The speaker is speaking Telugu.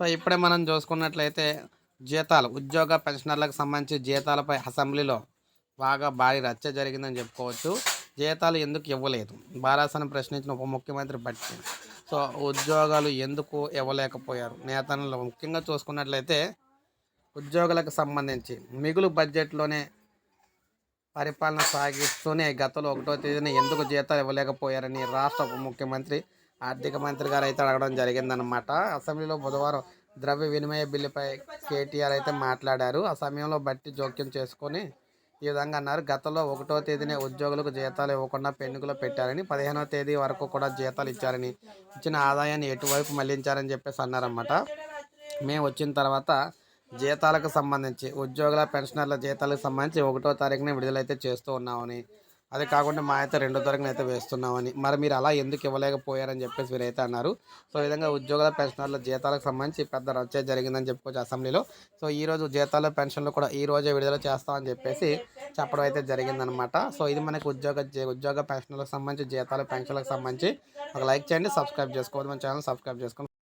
సో ఇప్పుడే మనం చూసుకున్నట్లయితే జీతాలు ఉద్యోగ పెన్షనర్లకు సంబంధించి జీతాలపై అసెంబ్లీలో బాగా భారీ రచ్చ జరిగిందని చెప్పుకోవచ్చు. జీతాలు ఎందుకు ఇవ్వలేదు? బారాసన ప్రశ్నించిన ఉప ముఖ్యమంత్రి బట్టి. సో ఉద్యోగాలు ఎందుకు ఇవ్వలేకపోయారు? నేతలు ముఖ్యంగా చూసుకున్నట్లయితే ఉద్యోగులకు సంబంధించి మిగులు బడ్జెట్లోనే పరిపాలన సాగిస్తూనే గతంలో ఒకటో తేదీన ఎందుకు జీతాలు ఇవ్వలేకపోయారని రాష్ట్ర ఉప ముఖ్యమంత్రి ఆర్థిక మంత్రి గారు అయితే అడగడం జరిగిందనమాట అసెంబ్లీలో బుధవారం ద్రవ్య వినిమయ బిల్లుపై కేటీఆర్ అయితే మాట్లాడారు. ఆ సమయంలో బట్టి జోక్యం చేసుకొని ఈ విధంగా అన్నారు. గతంలో ఒకటో తేదీనే ఉద్యోగులకు జీతాలు ఇవ్వకుండా పెన్నుకలో పెట్టారని పదిహేనో తేదీ వరకు కూడా జీతాలు ఇచ్చారని ఇచ్చిన ఆదాయాన్ని ఎటువైపు మళ్ళించారని చెప్పేసి అన్నారన్నమాట. మేము వచ్చిన తర్వాత జీతాలకు సంబంధించి ఉద్యోగుల పెన్షనర్ల జీతాలకు సంబంధించి ఒకటో తారీఖున విడుదలైతే చేస్తూ ఉన్నామని అది కాకుండా మా అయితే రెండో తారీఖున అయితే వేస్తున్నామని. మరి మీరు అలా ఎందుకు ఇవ్వలేకపోయారని చెప్పేసి వీరైతే అన్నారు. సో ఈ విధంగా ఉద్యోగుల పెన్షనర్ల జీతాలకు సంబంధించి పెద్ద రచ్చ జరిగిందని చెప్పుకోవచ్చు అసెంబ్లీలో. సో ఈ రోజు జీతాల పెన్షన్లు కూడా ఈ రోజే విడుదల చేస్తామని చెప్పేసి చెప్పడం అయితే జరిగిందనమాట. సో ఇది మనకి ఉద్యోగ ఉద్యోగ పెన్షన్లకు సంబంధించి జీతాల పెన్షన్లకు సంబంధించి. ఒక లైక్ చేయండి సబ్స్క్రైబ్ చేసుకోవద్దు. మన ఛానల్ సబ్స్క్రైబ్ చేసుకోండి.